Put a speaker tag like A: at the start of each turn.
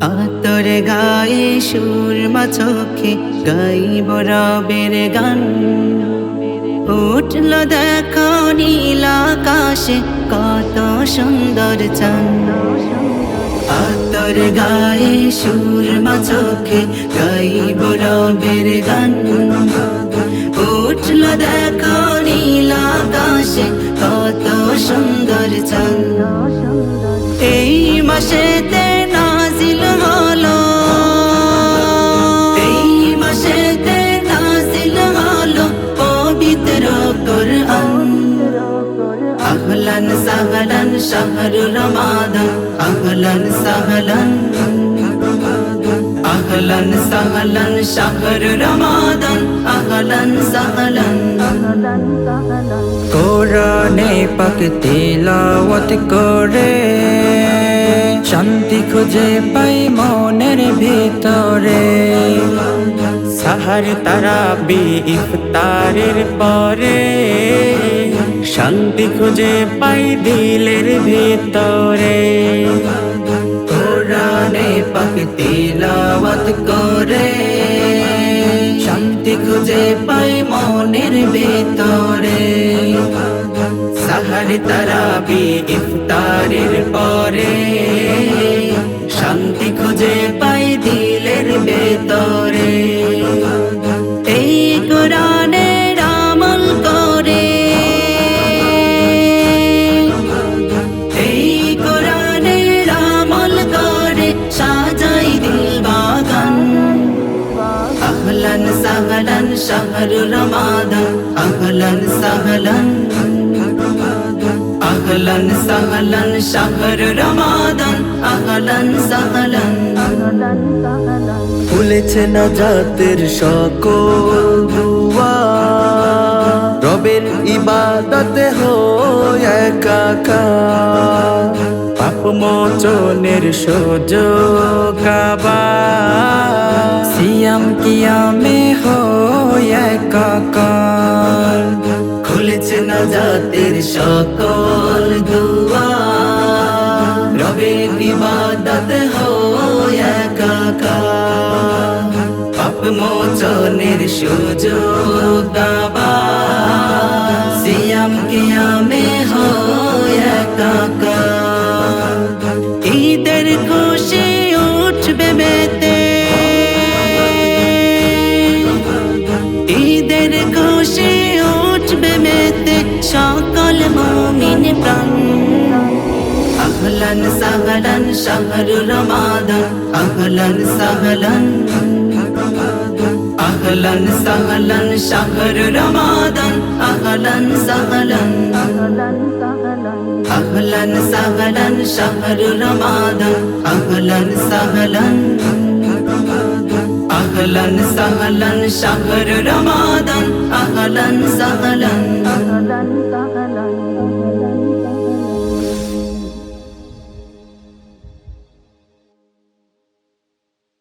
A: আতর গায়ে সুরমা চোখে গাইব রবের গান। উঠল দেখো নীল আকাশে কত সুন্দর চান। আতর গায়ে সুরমা চোখে গাইব রবের গান। উঠল দেখো নীল আকাশে কত সুন্দর চান। এই মাসেতে আহলান সাহলান শাহরু রমাদান আহলান সাহলান আহলান সাহলান শাহরু রমাদান আহলান সাহলান
B: কোরআনে পাক তিলাওয়াত করে শান্তি খুঁজে পাই মনের ভিতরে সাহার তারা বি ইফতারের পরে শান্তি খুঁজে পাই দিলের ভিতরে।
A: কোরআনে পাক তিলাওয়াত করে। শান্তি খুঁজে পাই মনের ভেতরে। সাহারি তারাবি ইফতারের পরে। শান্তি খুঁজে পাই দিলের ভেতরে। শাহরু রমাদান, আহলান সাহলান। আহলান সাহলান, শাহরু রমাদান, আহলান সাহলান।
B: খুলেছে না জাতের সকল রবের ইবাদতে হয় একাকার। পাপ মোচনের সুযোগ আবার সিয়াম কিয়ামে
A: খুলেছে না জাতের সকল দুয়া রবে ইবাদত মোচনের সুযোগ দাবা। সিয়াম কিয়ামে হয় মেতে সকল মুমিন প্রাণ। আহলান সাহলান শাহরু রমাদান। আহলান সাহলান আহলান সাহলান শাহরু রমাদান। আহলান সাহলান আহলান সাহলান শাহরু রমাদান। আহলান সাহলান Ahlan sahlan şahr Ramazan. Ahlan sahlan Ahlan sahlan